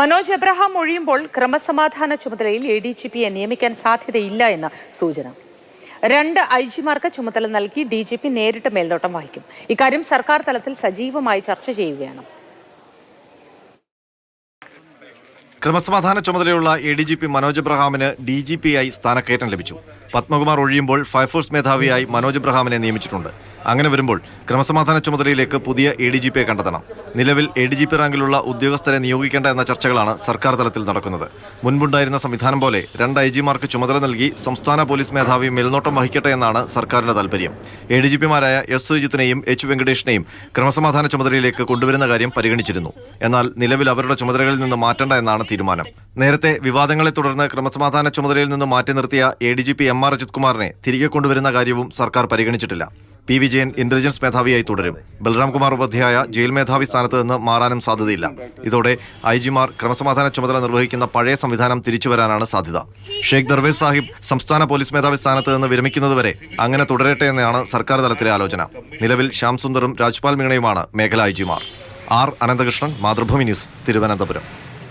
Manoj Abraham ഒഴിയുമ്പോൾ ക്രമസമാധാന ചുമതലയിൽ A D G പിയെ നിയമിക്കാൻ സാധ്യതയില്ല എന്ന സൂചന. രണ്ട് ഐ ജിമാർക്ക് ചുമതല നൽകി ഡി ജി പി നേരിട്ട് മേൽനോട്ടം വഹിക്കും. ഇക്കാര്യം സർക്കാർ തലത്തിൽ സജീവമായി ചർച്ച ചെയ്യുകയാണ്. ക്രമസമാധാന ചുമതലയുള്ള A D G P Manoj എബ്രഹാമിന് D G P ആയി സ്ഥാനക്കയറ്റം ലഭിച്ചു. പത്മകുമാർ ഒഴിയുമ്പോൾ ഫയർഫോഴ്സ് മേധാവിയായി മനോജ് എബ്രഹാമിനെ നിയമിച്ചിട്ടുണ്ട്. അങ്ങനെ വരുമ്പോൾ ക്രമസമാധാന ചുമതലയിലേക്ക് പുതിയ എ ഡി ജി പിയെ കണ്ടെത്തണം. നിലവിൽ എ ഡി ജി പി റാങ്കിലുള്ള ഉദ്യോഗസ്ഥരെ നിയോഗിക്കേണ്ട എന്ന ചർച്ചകളാണ് സർക്കാർ തലത്തിൽ നടക്കുന്നത്. മുൻപുണ്ടായിരുന്ന സംവിധാനം പോലെ രണ്ട് ഐ ജിമാർക്ക് ചുമതല നൽകി സംസ്ഥാന പോലീസ് മേധാവി മേൽനോട്ടം വഹിക്കട്ടെ എന്നാണ് സർക്കാരിന്റെ താൽപര്യം. എ ഡി ജി പിമാരായ എസ് സുജിത്തിനെയും എച്ച് വെങ്കടേഷിനെയും ക്രമസമാധാന ചുമതലയിലേക്ക് കൊണ്ടുവരുന്ന കാര്യം പരിഗണിച്ചിരുന്നു. എന്നാൽ നിലവിൽ അവരുടെ ചുമതലകളിൽ നിന്ന് മാറ്റേണ്ട എന്നാണ് തീരുമാനം. നേരത്തെ വിവാദങ്ങളെ തുടർന്ന് ക്രമസമാധാന ചുമതലയിൽ നിന്ന് മാറ്റി നിർത്തിയ A D G P M R Ajith കുമാറിനെ തിരികെ കൊണ്ടുവരുന്ന കാര്യവും സർക്കാർ പരിഗണിച്ചിട്ടില്ല. പി വിജയൻ ഇന്റലിജൻസ് മേധാവിയായി തുടരും. ബൽറാം കുമാർ ഉപാധ്യായ ജയിൽ മേധാവി സ്ഥാനത്ത് നിന്ന് മാറാനും സാധ്യതയില്ല. ഇതോടെ ഐ ജിമാർ ക്രമസമാധാന ചുമതല നിർവഹിക്കുന്ന പഴയ സംവിധാനം തിരിച്ചുവരാനാണ് സാധ്യത. ഷെയ്ഖ് ദർവേസ് സാഹിബ് സംസ്ഥാന പോലീസ് മേധാവി സ്ഥാനത്ത് നിന്ന് വിരമിക്കുന്നതുവരെ അങ്ങനെ തുടരട്ടെ എന്നാണ് സർക്കാർ തലത്തിലെ ആലോചന. നിലവിൽ ശ്യാം സുന്ദറും രാജ്പാൽ മീണയുമാണ് മേഖല ഐ ജിമാർ ആർ അനന്തകൃഷ്ണൻ മാതൃഭൂമി ന്യൂസ് തിരുവനന്തപുരം.